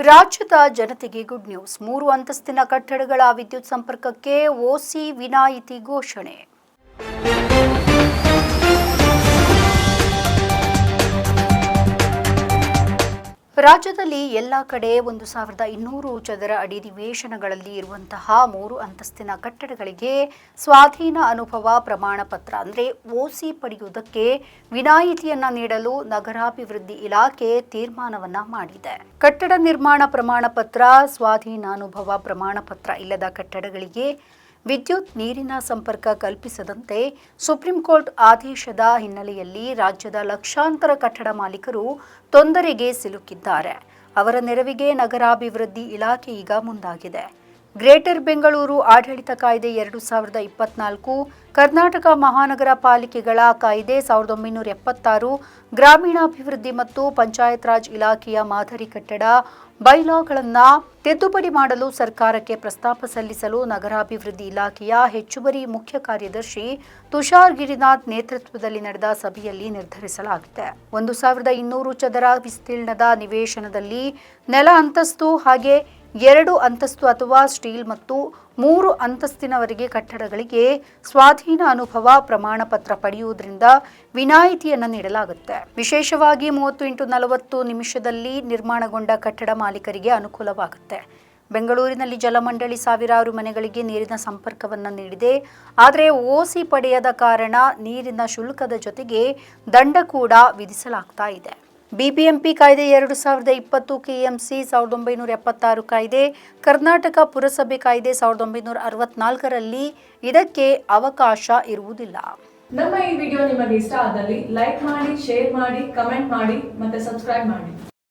ರಾಜ್ಯದ ಜನತೆಗೆ good news. ಮೂರು ಅಂತಸ್ತಿನ ಕಟ್ಟಡಗಳ ವಿದ್ಯುತ್ ಸಂಪರ್ಕಕ್ಕೆ ಓಸಿ ವಿನಾಯಿತಿ ಘೋಷಣೆ. ರಾಜ್ಯದಲ್ಲಿ ಎಲ್ಲ ಕಡೆ ಒಂದು ಸಾವಿರದ ಇನ್ನೂರು ಚದರ ಅಡಿ ನಿವೇಶನಗಳಲ್ಲಿ ಇರುವಂತಹ ಮೂರು ಅಂತಸ್ತಿನ ಕಟ್ಟಡಗಳಿಗೆ ಸ್ವಾಧೀನ ಅನುಭವ ಪ್ರಮಾಣ ಪತ್ರ, ಅಂದರೆ ಓಸಿ ಪಡೆಯುವುದಕ್ಕೆ ವಿನಾಯಿತಿಯನ್ನ ನೀಡಲು ನಗರಾಭಿವೃದ್ಧಿ ಇಲಾಖೆ ತೀರ್ಮಾನವನ್ನ ಮಾಡಿದೆ. ಕಟ್ಟಡ ನಿರ್ಮಾಣ ಪ್ರಮಾಣ ಪತ್ರ ಸ್ವಾಧೀನಾನುಭವ ಪ್ರಮಾಣ ಪತ್ರ ಇಲ್ಲದ ಕಟ್ಟಡಗಳಿಗೆ ವಿದ್ಯುತ್ ನೀರಿನ ಸಂಪರ್ಕ ಕಲ್ಪಿಸದಂತೆ ಸುಪ್ರೀಂ ಕೋರ್ಟ್ ಆದೇಶದ ಹಿನ್ನೆಲೆಯಲ್ಲಿ ರಾಜ್ಯದ ಲಕ್ಷಾಂತರ ಕಟ್ಟಡ ಮಾಲೀಕರು ತೊಂದರೆಗೆ ಸಿಲುಕಿದ್ದಾರೆ. ಅವರ ನೆರವಿಗೆ ನಗರಾಭಿವೃದ್ಧಿ ಇಲಾಖೆ ಈಗ ಮುಂದಾಗಿದೆ. ಗ್ರೇಟರ್ ಬೆಂಗಳೂರು ಆಡಳಿತ ಕಾಯ್ದೆ ಎರಡು ಸಾವಿರದ ಇಪ್ಪತ್ನಾಲ್ಕು, ಕರ್ನಾಟಕ ಮಹಾನಗರ ಪಾಲಿಕೆಗಳ ಕಾಯ್ದೆ ಸಾವಿರದ ಒಂಬೈನೂರ ಎಪ್ಪತ್ತಾರು, ಗ್ರಾಮೀಣಾಭಿವೃದ್ಧಿ ಮತ್ತು ಪಂಚಾಯತ್ ರಾಜ್ ಇಲಾಖೆಯ ಮಾದರಿ ಕಟ್ಟಡ ಬೈಲಾಗಳನ್ನು ತಿದ್ದುಪಡಿ ಮಾಡಲು ಸರ್ಕಾರಕ್ಕೆ ಪ್ರಸ್ತಾಪ ಸಲ್ಲಿಸಲು ನಗರಾಭಿವೃದ್ಧಿ ಇಲಾಖೆಯ ಹೆಚ್ಚುವರಿ ಮುಖ್ಯ ಕಾರ್ಯದರ್ಶಿ ತುಷಾರ್ ಗಿರಿನಾಥ್ ನೇತೃತ್ವದಲ್ಲಿ ನಡೆದ ಸಭೆಯಲ್ಲಿ ನಿರ್ಧರಿಸಲಾಗಿದೆ. ಒಂದು ಸಾವಿರದ ಇನ್ನೂರು ಚದರ ವಿಸ್ತೀರ್ಣದ ನಿವೇಶನದಲ್ಲಿ ನೆಲ ಅಂತಸ್ತು ಹಾಗೆ ಎರಡು ಅಂತಸ್ತು ಅಥವಾ ಸ್ಟೀಲ್ ಮತ್ತು ಮೂರು ಅಂತಸ್ತಿನವರೆಗೆ ಕಟ್ಟಡಗಳಿಗೆ ಸ್ವಾಧೀನ ಅನುಭವ ಪ್ರಮಾಣ ಪತ್ರ ಪಡೆಯುವುದರಿಂದ ವಿನಾಯಿತಿಯನ್ನು ನೀಡಲಾಗುತ್ತೆ. ವಿಶೇಷವಾಗಿ ಮೂವತ್ತು ಇಂಟು ನಲವತ್ತು ನಿಮಿಷದಲ್ಲಿ ನಿರ್ಮಾಣಗೊಂಡ ಕಟ್ಟಡ ಮಾಲೀಕರಿಗೆ ಅನುಕೂಲವಾಗುತ್ತೆ. ಬೆಂಗಳೂರಿನಲ್ಲಿ ಜಲಮಂಡಳಿ ಸಾವಿರಾರು ಮನೆಗಳಿಗೆ ನೀರಿನ ಸಂಪರ್ಕವನ್ನು ನೀಡಿದೆ. ಆದರೆ ಓಸಿ ಪಡೆಯದ ಕಾರಣ ನೀರಿನ ಶುಲ್ಕದ ಜೊತೆಗೆ ದಂಡ ಕೂಡ ವಿಧಿಸಲಾಗ್ತಾ ಇದೆ. ಬಿಬಿಎಂಪಿ ಕಾಯ್ದೆ ಎರಡು ಸಾವಿರದ ಇಪ್ಪತ್ತು ಕೆಎಂಸಿ ಸಾವಿರದ ಒಂಬೈನೂರ ಎಪ್ಪತ್ತಾರು ಕಾಯ್ದೆ, ಕರ್ನಾಟಕ ಪುರಸಭೆ ಕಾಯ್ದೆ ಸಾವಿರದ ಒಂಬೈನೂರ ಅರವತ್ನಾಲ್ಕರಲ್ಲಿ ಇದಕ್ಕೆ ಅವಕಾಶ ಇರುವುದಿಲ್ಲ. ನಮ್ಮ ಈ ವಿಡಿಯೋ ನಿಮಗೆ ಇಷ್ಟ ಆದಲ್ಲಿ ಲೈಕ್ ಮಾಡಿ, ಶೇರ್ ಮಾಡಿ, ಕಮೆಂಟ್ ಮಾಡಿ ಮತ್ತೆ ಸಬ್ಸ್ಕ್ರೈಬ್ ಮಾಡಿ.